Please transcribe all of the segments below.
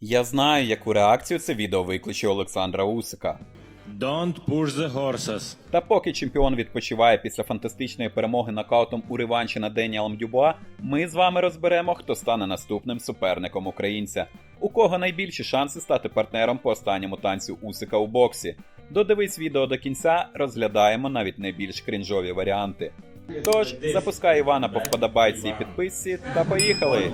Я знаю, яку реакцію це відео викличе Олександра Усика. Don't push the horses. Та поки чемпіон відпочиває після фантастичної перемоги нокаутом у реванші над Деніалом Дюбуа, ми з вами розберемо, хто стане наступним суперником українця, у кого найбільші шанси стати партнером по останньому танцю Усика у боксі. Додивись відео до кінця, розглядаємо навіть найбільш крінжові варіанти. Тож, запускай Івана по вподобайці і підписці та поїхали!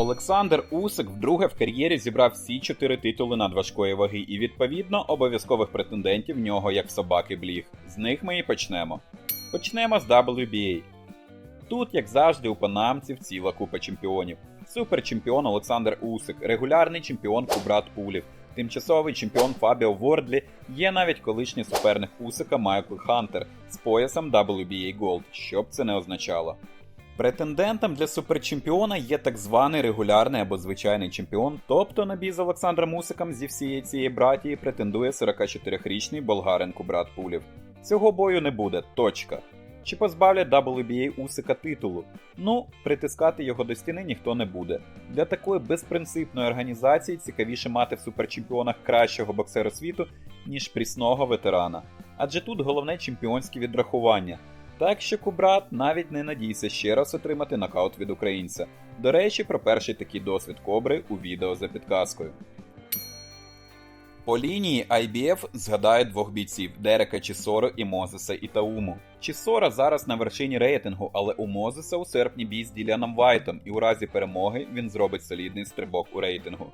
Олександр Усик вдруге в кар'єрі зібрав всі чотири титули надважкої ваги, і відповідно обов'язкових претендентів в нього як собаки бліг. З них ми і почнемо. Почнемо з WBA. Тут, як завжди, у панамців ціла купа чемпіонів. Суперчемпіон Олександр Усик, регулярний чемпіон Кубрат Пулів, тимчасовий чемпіон Фабіо Вордлі, є навіть колишній суперник Усика Майкл Хантер з поясом WBA Gold, що б це не означало. Претендентом для суперчемпіона є так званий регулярний або звичайний чемпіон, тобто на бій з Олександром зі всієї цієї братії претендує 44-річний болгарин Кубрат Пулів. Цього бою не буде. Точка. Чи позбавлять WBA Усика титулу? Ну, притискати його до стіни ніхто не буде. Для такої безпринципної організації цікавіше мати в суперчемпіонах кращого боксера світу, ніж прісного ветерана. Адже тут головне чемпіонське відрахування. Так що Кубрат навіть не надійся ще раз отримати нокаут від українця. До речі, про перший такий досвід Кобри у відео за підказкою. По лінії IBF згадає двох бійців Дерека Чісоро і Мозеса Ітауму. Чісора зараз на вершині рейтингу, але у Мозеса у серпні бій з Діляном Вайтом, і у разі перемоги він зробить солідний стрибок у рейтингу.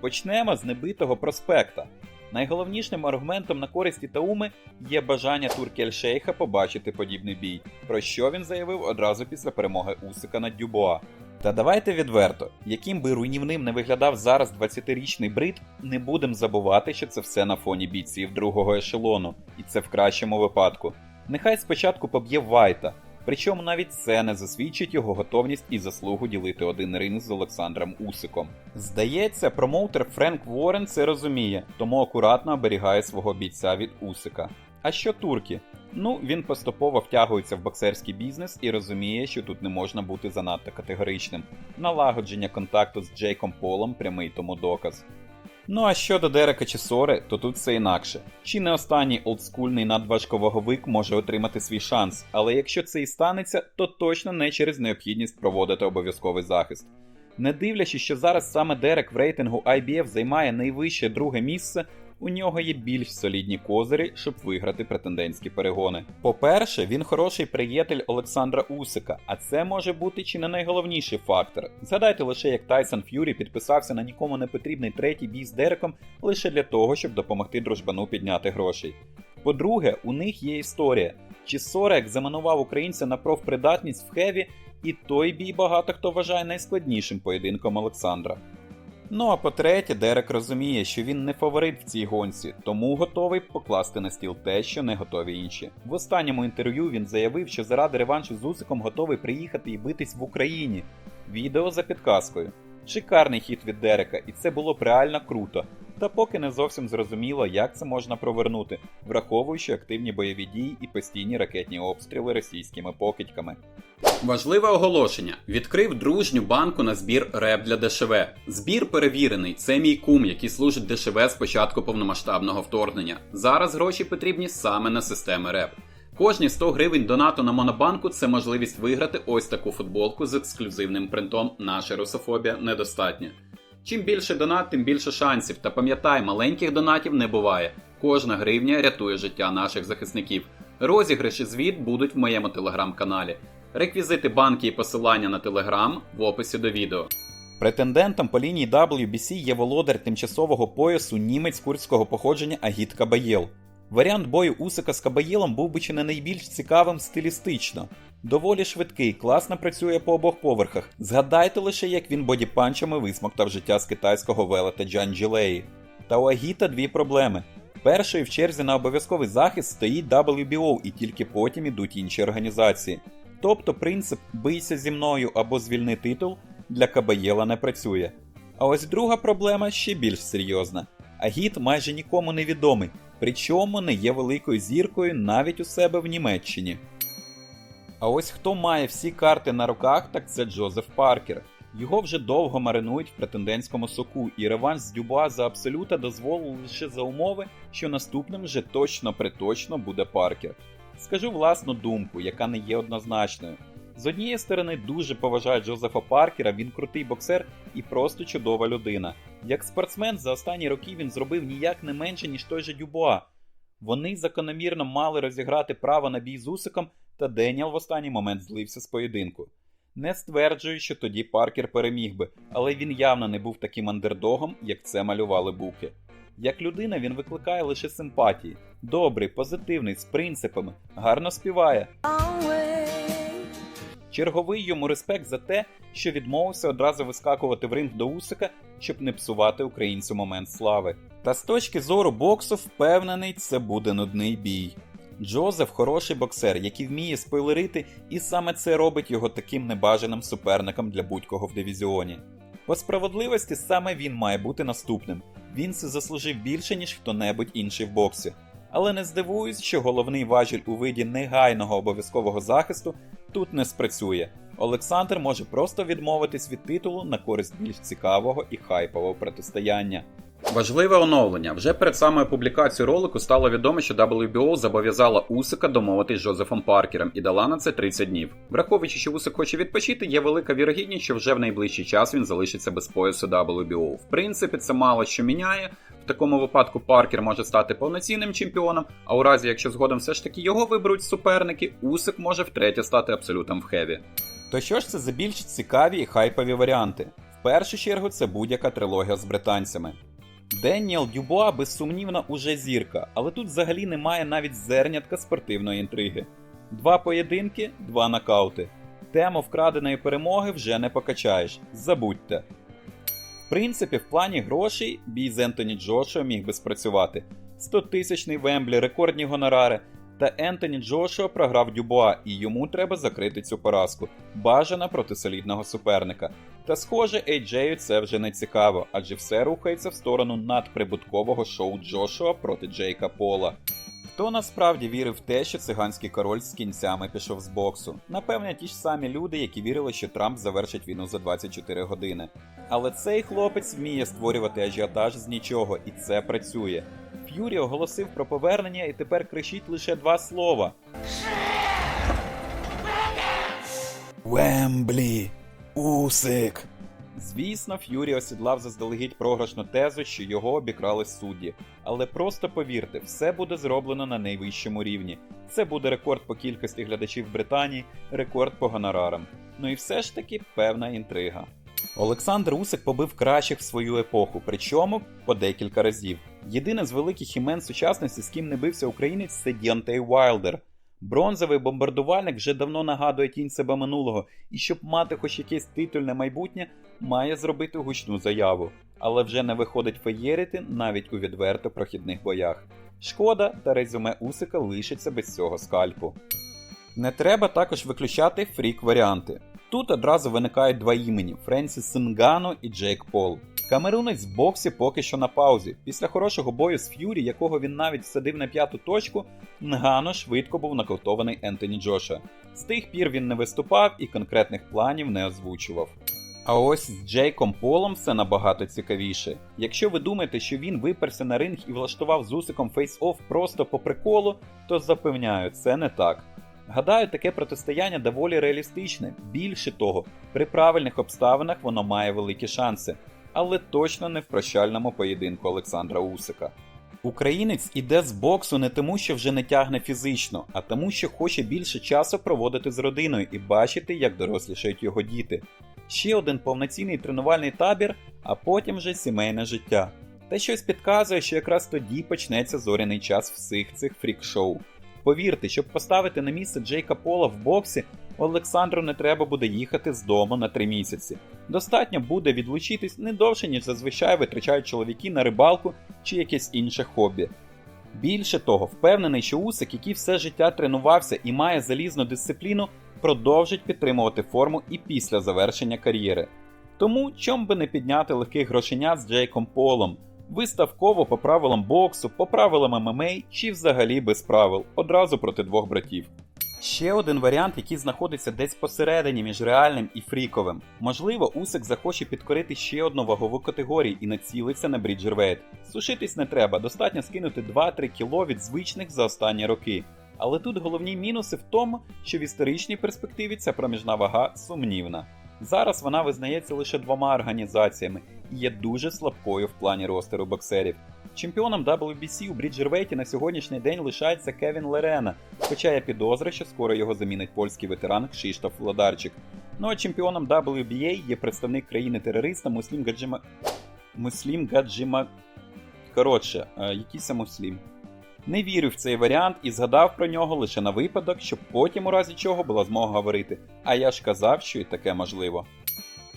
Почнемо з небитого проспекта. Найголовнішим аргументом на користь Ітауми є бажання Туркі Аль-Шейха побачити подібний бій, про що він заявив одразу після перемоги Усика над Дюбуа. Та давайте відверто, яким би руйнівним не виглядав зараз 20-річний брит, не будемо забувати, що це все на фоні бійців другого ешелону, і це в кращому випадку. Нехай спочатку поб'є Вайта, причому навіть це не засвідчить його готовність і заслугу ділити один ринг з Олександром Усиком. Здається, промоутер Френк Ворен це розуміє, тому акуратно оберігає свого бійця від Усика. А що турки? Ну, він поступово втягується в боксерський бізнес і розуміє, що тут не можна бути занадто категоричним. Налагодження контакту з Джейком Полом прямий тому доказ. Ну а щодо Дерека чи Сори, то тут все інакше. Чи не останній олдскульний надважковаговик може отримати свій шанс, але якщо це і станеться, то точно не через необхідність проводити обов'язковий захист. Не дивлячись, що зараз саме Дерек в рейтингу IBF займає найвище друге місце, у нього є більш солідні козирі, щоб виграти претендентські перегони. По-перше, він хороший приятель Олександра Усика, а це може бути чи не найголовніший фактор. Згадайте лише, як Тайсон Ф'юрі підписався на нікому не потрібний третій бій з Дереком лише для того, щоб допомогти дружбану підняти грошей. По-друге, у них є історія. Чи Сорек заманував українця на профпридатність в Хеві, і той бій багато хто вважає найскладнішим поєдинком Олександра. Ну а по-третє, Дерек розуміє, що він не фаворит в цій гонці, тому готовий покласти на стіл те, що не готові інші. В останньому інтерв'ю він заявив, що заради реваншу з Усиком готовий приїхати і битись в Україні. Відео за підказкою. Шикарний хід від Дерека, і це було б реально круто. Та поки не зовсім зрозуміло, як це можна провернути, враховуючи активні бойові дії і постійні ракетні обстріли російськими покидьками. Важливе оголошення: відкрив дружню банку на збір РЕП для ДШВ. Збір перевірений. Це мій кум, який служить ДШВ з початку повномасштабного вторгнення. Зараз гроші потрібні саме на системи РЕП. Кожні 100 гривень донату на Монобанку це можливість виграти ось таку футболку з ексклюзивним принтом Наша русофобія недостатня. Чим більше донат, тим більше шансів. Та пам'ятай, маленьких донатів не буває. Кожна гривня рятує життя наших захисників. Розіграші звіт будуть в моєму телеграм-каналі. Реквізити банки і посилання на телеграм в описі до відео. Претендентом по лінії WBC є володар тимчасового поясу німець курдського походження Агіт Кабаєл. Варіант бою Усика з Кабаєлом був би чи не найбільш цікавим стилістично. Доволі швидкий, класно працює по обох поверхах. Згадайте лише, як він бодіпанчами висмоктав життя з китайського велета Джан Джилеї. Та у Агіта дві проблеми. Першою в черзі на обов'язковий захист стоїть WBO, і тільки потім ідуть інші організації. Тобто принцип бийся зі мною або звільни титул для Кабаєла не працює. А ось друга проблема ще більш серйозна. Агіт майже нікому не відомий, причому не є великою зіркою навіть у себе в Німеччині. А ось хто має всі карти на руках, так це Джозеф Паркер. Його вже довго маринують в претендентському соку, і реванш з Дюба за абсолюта дозволив лише за умови, що наступним вже точно приточно буде Паркер. Скажу власну думку, яка не є однозначною. З однієї сторони, дуже поважаю Джозефа Паркера, він крутий боксер і просто чудова людина. Як спортсмен за останні роки він зробив ніяк не менше, ніж той же Дюбуа. Вони закономірно мали розіграти право на бій з Усиком, та Деніел в останній момент злився з поєдинку. Не стверджую, що тоді Паркер переміг би, але він явно не був таким андердогом, як це малювали буки. Як людина він викликає лише симпатії. Добрий, позитивний, з принципами, гарно співає. Черговий йому респект за те, що відмовився одразу вискакувати в ринг до Усика, щоб не псувати українцю момент слави. Та з точки зору боксу, впевнений, це буде нудний бій. Джозеф хороший боксер, який вміє спойлерити, і саме це робить його таким небажаним суперником для будь-кого в дивізіоні. По справедливості саме він має бути наступним. Він заслужив більше, ніж хто-небудь інший в боксі. Але не здивуюсь, що головний важіль у виді негайного обов'язкового захисту тут не спрацює. Олександр може просто відмовитись від титулу на користь більш цікавого і хайпового протистояння. Важливе оновлення. Вже перед самою публікацією ролику стало відомо, що WBO зобов'язала Усика домовитись з Джозефом Паркером і дала на це 30 днів. Враховуючи, що Усик хоче відпочити, є велика вірогідність, що вже в найближчий час він залишиться без поясу WBO. В принципі, це мало що міняє. В такому випадку Паркер може стати повноцінним чемпіоном, а у разі, якщо згодом все ж таки його виберуть суперники, Усик може втретє стати абсолютом в хеві. То що ж це за більш цікаві і хайпові варіанти? В першу чергу це будь-яка трилогія з британцями. Деніел Дюбуа безсумнівно уже зірка, але тут взагалі немає навіть зернятка спортивної інтриги. Два поєдинки, два нокаути. Тему вкраденої перемоги вже не покачаєш. Забудьте. В принципі, в плані грошей бій з Ентоні Джошуа міг би спрацювати. 100-тисячний Вемблі, рекордні гонорари. Та Ентоні Джошуа програв Дюбуа, і йому треба закрити цю поразку. Бажана проти солідного суперника. Та схоже, Ейджею це вже не цікаво, адже все рухається в сторону надприбуткового шоу Джошуа проти Джейка Пола. Хто насправді вірив в те, що циганський король з кінцями пішов з боксу? Напевне, ті ж самі люди, які вірили, що Трамп завершить війну за 24 години. Але цей хлопець вміє створювати ажіотаж з нічого, і це працює. Ф'юрі оголосив про повернення і тепер кричить лише два слова: Вемблі! Усик! Звісно, Ф'юрі осідлав заздалегідь програшну тезу, що його обікрали судді. Але просто повірте, все буде зроблено на найвищому рівні. Це буде рекорд по кількості глядачів Британії, рекорд по гонорарам. Ну і все ж таки певна інтрига. Олександр Усик побив кращих в свою епоху, причому по декілька разів. Єдине з великих імен сучасності, з ким не бився українець, це Діантей Вайлдер. Бронзовий бомбардувальник вже давно нагадує тінь себе минулого, і щоб мати хоч якесь титульне майбутнє, має зробити гучну заяву, але вже не виходить феєрити навіть у відверто прохідних боях. Шкода, та резюме Усика лишиться без цього скальпу. Не треба також виключати фрік варіанти. Тут одразу виникають два імені Френсіс Сингано і Джейк Пол. Камерунець в боксі поки що на паузі. Після хорошого бою з Ф'юрі, якого він навіть всадив на п'яту точку, Нгано швидко був нокаутований Ентоні Джоша. З тих пір він не виступав і конкретних планів не озвучував. А ось з Джейком Полом все набагато цікавіше. Якщо ви думаєте, що він виперся на ринг і влаштував з Усиком фейс-офф просто по приколу, то запевняю, це не так. Гадаю, таке протистояння доволі реалістичне. Більше того, при правильних обставинах воно має великі шанси, але точно не в прощальному поєдинку Олександра Усика. Українець іде з боксу не тому, що вже не тягне фізично, а тому, що хоче більше часу проводити з родиною і бачити, як дорослішають його діти. Ще один повноцінний тренувальний табір, а потім вже сімейне життя. Та щось підказує, що якраз тоді почнеться зоряний час всіх цих фрік-шоу. Повірте, щоб поставити на місце Джейка Пола в боксі, Олександру не треба буде їхати з дому на три місяці. Достатньо буде відлучитись не довше, ніж зазвичай витрачають чоловіки на рибалку чи якесь інше хобі. Більше того, впевнений, що Усик, який все життя тренувався і має залізну дисципліну, продовжить підтримувати форму і після завершення кар'єри. Тому чом би не підняти легких грошенят з Джейком Полом, виставково по правилам боксу, по правилам ММА чи взагалі без правил, одразу проти двох братів. Ще один варіант, який знаходиться десь посередині між реальним і фріковим. Можливо, Усик захоче підкорити ще одну вагову категорію і націлиться на Бріджервейт. Сушитись не треба, достатньо скинути 2-3 кіло від звичних за останні роки. Але тут головні мінуси в тому, що в історичній перспективі ця проміжна вага сумнівна. Зараз вона визнається лише двома організаціями і є дуже слабкою в плані ростеру боксерів. Чемпіоном WBC у Бріджервейті на сьогоднішній день лишається Кевін Лерена, хоча є підозри, що скоро його замінить польський ветеран Кшиштоф Владарчик. Ну а чемпіоном WBA є представник країни-терориста Муслім Гаджима. Муслім Гаджима. Коротше, е, якийсь муслім. Не вірю в цей варіант і згадав про нього лише на випадок, щоб потім, у разі чого, була змога говорити. А я ж казав, що і таке можливо.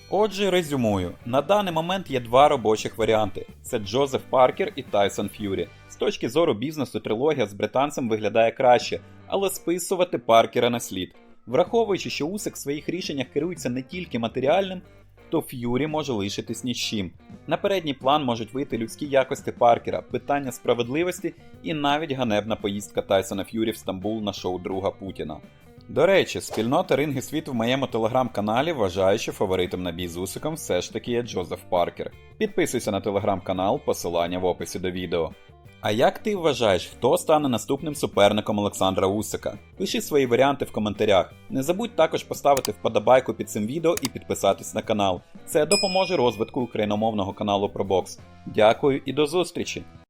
Отже, резюмую: на даний момент є два робочих варіанти: це Джозеф Паркер і Тайсон Ф'юрі. З точки зору бізнесу, трилогія з британцем виглядає краще, але списувати Паркера на слід. Враховуючи, що Усик в своїх рішеннях керується не тільки матеріальним, то Ф'юрі може лишитись ні з чим. На передній план можуть вийти людські якості Паркера, питання справедливості і навіть ганебна поїздка Тайсона Ф'юрі в Стамбул на шоу друга Путіна. До речі, спільнота ринги світу в моєму телеграм-каналі вважає, що фаворитом на бій з Усиком все ж таки є Джозеф Паркер. Підписуйся на телеграм-канал, посилання в описі до відео. А як ти вважаєш, хто стане наступним суперником Олександра Усика? Пиши свої варіанти в коментарях. Не забудь також поставити вподобайку під цим відео і підписатись на канал. Це допоможе розвитку україномовного каналу про бокс. Дякую і до зустрічі!